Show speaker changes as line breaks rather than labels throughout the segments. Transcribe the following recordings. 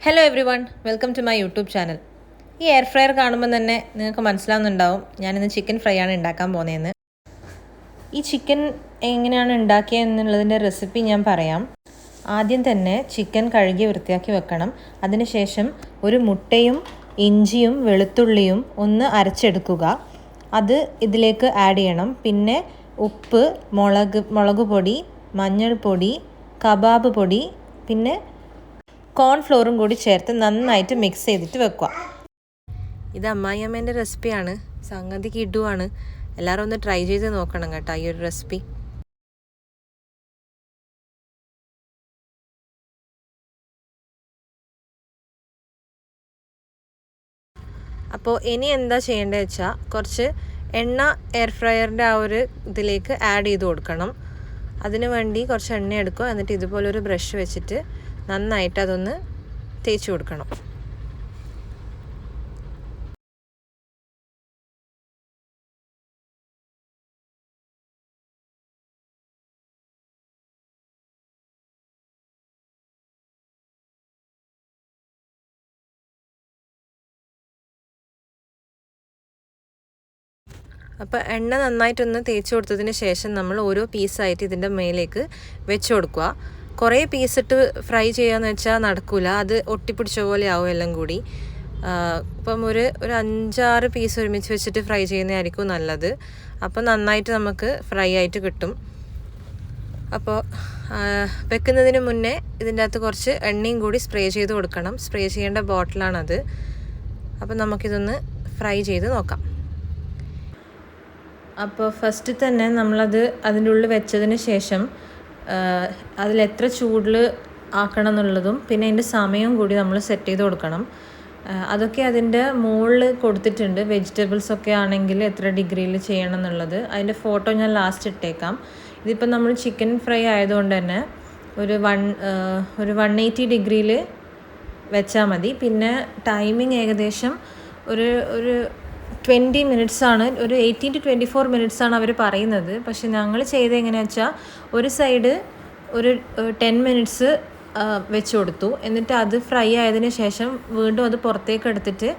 Hello everyone welcome to my YouTube channel ഈ air fryer കാണുമ്പോൾ തന്നെ നിങ്ങൾക്ക് മനസ്സിലാവുന്നുണ്ടാവും ഞാനിന്ന് ചിക്കൻ ഫ്രൈ ആണ് ഉണ്ടാക്കാൻ പോകുന്നതെന്ന് ഈ ചിക്കൻ എങ്ങനെയാണ് ഉണ്ടാക്കിയത് എന്നുള്ളതിന്റെ റെസിപ്പി ഞാൻ പറയാം. ആദ്യം തന്നെ ചിക്കൻ കഴുകി വൃത്തിയാക്കി വെക്കണം. അതിനുശേഷം ഒരു മുട്ടയും ഇഞ്ചിയും വെളുത്തുള്ളിയും ഒന്ന് അരച്ചെടുക്കുക. അത് ഇതിലേക്ക് ആഡ് ചെയ്യണം. പിന്നെ ഉപ്പ് മുളക് മുളക് പൊടി മഞ്ഞൾപ്പൊടി കബാബ് പൊടി പിന്നെ കോൺഫ്ലോറും കൂടി ചേർത്ത് നന്നായിട്ട് മിക്സ് ചെയ്തിട്ട് വെക്കുക. ഇത് അമ്മായിയമ്മേന്റെ റെസിപ്പിയാണ് സംഗതി കിഡുവാണ് എല്ലാവരും ഒന്ന് ട്രൈ ചെയ്ത് നോക്കണം കേട്ടോ ഈ ഒരു റെസിപ്പി അപ്പോൾ ഇനി എന്താ ചെയ്യേണ്ടത് വെച്ചാൽ കുറച്ച് എണ്ണ എയർ ഫ്രയറിന്റെ ആ ഒരു ഇതിലേക്ക് ആഡ് ചെയ്ത് കൊടുക്കണം. അതിനു വേണ്ടി കുറച്ച് എണ്ണ എടുക്കുക. എന്നിട്ട് ഇതുപോലൊരു ബ്രഷ് വെച്ചിട്ട് നന്നായിട്ട് അതൊന്ന് തേച്ച് കൊടുക്കണം. അപ്പോൾ എണ്ണ നന്നായിട്ടൊന്ന് തേച്ച് കൊടുത്തതിന് ശേഷം നമ്മൾ ഓരോ പീസായിട്ട് ഇതിന്റെ മേലേക്ക് വെച്ച് കൊടുക്കുക. കുറേ പീസിട്ട് ഫ്രൈ ചെയ്യാന്ന് വെച്ചാൽ നടക്കില്ല അത് ഒട്ടിപ്പിടിച്ച പോലെ ആവും എല്ലാം കൂടി. ഇപ്പം ഒരു ഒരു അഞ്ചാറ് പീസ് ഒരുമിച്ച് വെച്ചിട്ട് ഫ്രൈ ചെയ്യുന്നതായിരിക്കും നല്ലത്. അപ്പോൾ നന്നായിട്ട് നമുക്ക് ഫ്രൈ ആയിട്ട് കിട്ടും. അപ്പോൾ വെക്കുന്നതിന് മുന്നേ ഇതിന്റെ അകത്ത് കുറച്ച് എണ്ണയും കൂടി സ്പ്രേ ചെയ്ത് കൊടുക്കണം. സ്പ്രേ ചെയ്യേണ്ട ബോട്ടിലാണത് അപ്പോൾ നമുക്കിതൊന്ന് ഫ്രൈ ചെയ്ത് നോക്കാം. അപ്പോൾ ഫസ്റ്റ് തന്നെ നമ്മളത് അതിന്റെ ഉള്ളിൽ വെച്ചതിന് ശേഷം അതിൽ എത്ര ചൂടിൽ ആക്കണം എന്നുള്ളതും പിന്നെ അതിന്റെ സമയവും കൂടി നമ്മൾ സെറ്റ് ചെയ്ത് കൊടുക്കണം. അതൊക്കെ അതിന്റെ മുകളിൽ കൊടുത്തിട്ടുണ്ട്. വെജിറ്റബിൾസ് ഒക്കെ ആണെങ്കിൽ എത്ര ഡിഗ്രിയിൽ ചെയ്യണം എന്നുള്ളത് അതിന്റെ ഫോട്ടോ ഞാൻ ലാസ്റ്റ് ഇട്ടേക്കാം. ഇതിപ്പോൾ നമ്മൾ ചിക്കൻ ഫ്രൈ ആയതുകൊണ്ട് തന്നെ ഒരു വൺ ഒരു വൺ എയ്റ്റി ഡിഗ്രിയിൽ വെച്ചാൽ മതി. പിന്നെ ടൈമിങ് ഏകദേശം ഒരു ഒരു ട്വന്റി ആണ് ഒരു എയ്റ്റീൻ ടു ട്വന്റി ഫോർ ആണ് അവർ പറയുന്നത്. പക്ഷെ ഞങ്ങൾ ചെയ്ത് എങ്ങനെയാണെന്ന് വെച്ചാൽ ഒരു സൈഡ് ഒരു ടെൻ മിനിറ്റ്സ് വെച്ച് കൊടുത്തു. എന്നിട്ട് അത് ഫ്രൈ ആയതിന് ശേഷം വീണ്ടും അത് പുറത്തേക്ക് എടുത്തിട്ട്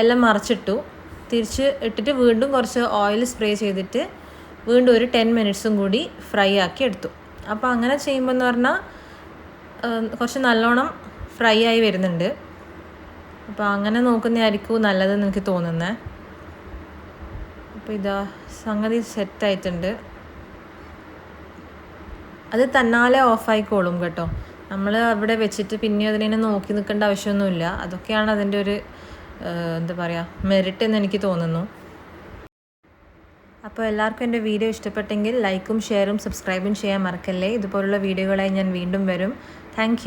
എല്ലാം മറച്ചിട്ടു. തിരിച്ച് ഇട്ടിട്ട് വീണ്ടും കുറച്ച് ഓയിൽ സ്പ്രേ ചെയ്തിട്ട് വീണ്ടും ഒരു ടെൻ മിനിറ്റ്സും കൂടി ഫ്രൈ ആക്കി എടുത്തു. അപ്പോൾ അങ്ങനെ ചെയ്യുമ്പോൾ എന്ന് പറഞ്ഞാൽ കുറച്ച് നല്ലോണം ഫ്രൈ ആയി വരുന്നുണ്ട്. അപ്പോൾ അങ്ങനെ നോക്കുന്നതായിരിക്കും നല്ലതെന്ന് എനിക്ക് തോന്നുന്നത് അപ്പോൾ ഇതാ സംഗതി സെറ്റായിട്ടുണ്ട്. അത് തന്നാലെ ഓഫായിക്കോളും കേട്ടോ. നമ്മൾ അവിടെ വെച്ചിട്ട് പിന്നെ അതിനെ നോക്കി നിൽക്കേണ്ട ആവശ്യമൊന്നുമില്ല. അതൊക്കെയാണ് അതിന്റെ ഒരു എന്താ പറയുക മെറിറ്റ് എന്ന് എനിക്ക് തോന്നുന്നു. അപ്പോൾ എല്ലാവർക്കും എന്റെ വീഡിയോ ഇഷ്ടപ്പെട്ടെങ്കിൽ ലൈക്കും ഷെയറും സബ്സ്ക്രൈബും ചെയ്യാൻ മറക്കല്ലേ? ഇതുപോലുള്ള വീഡിയോകളായി ഞാൻ വീണ്ടും വരും. താങ്ക്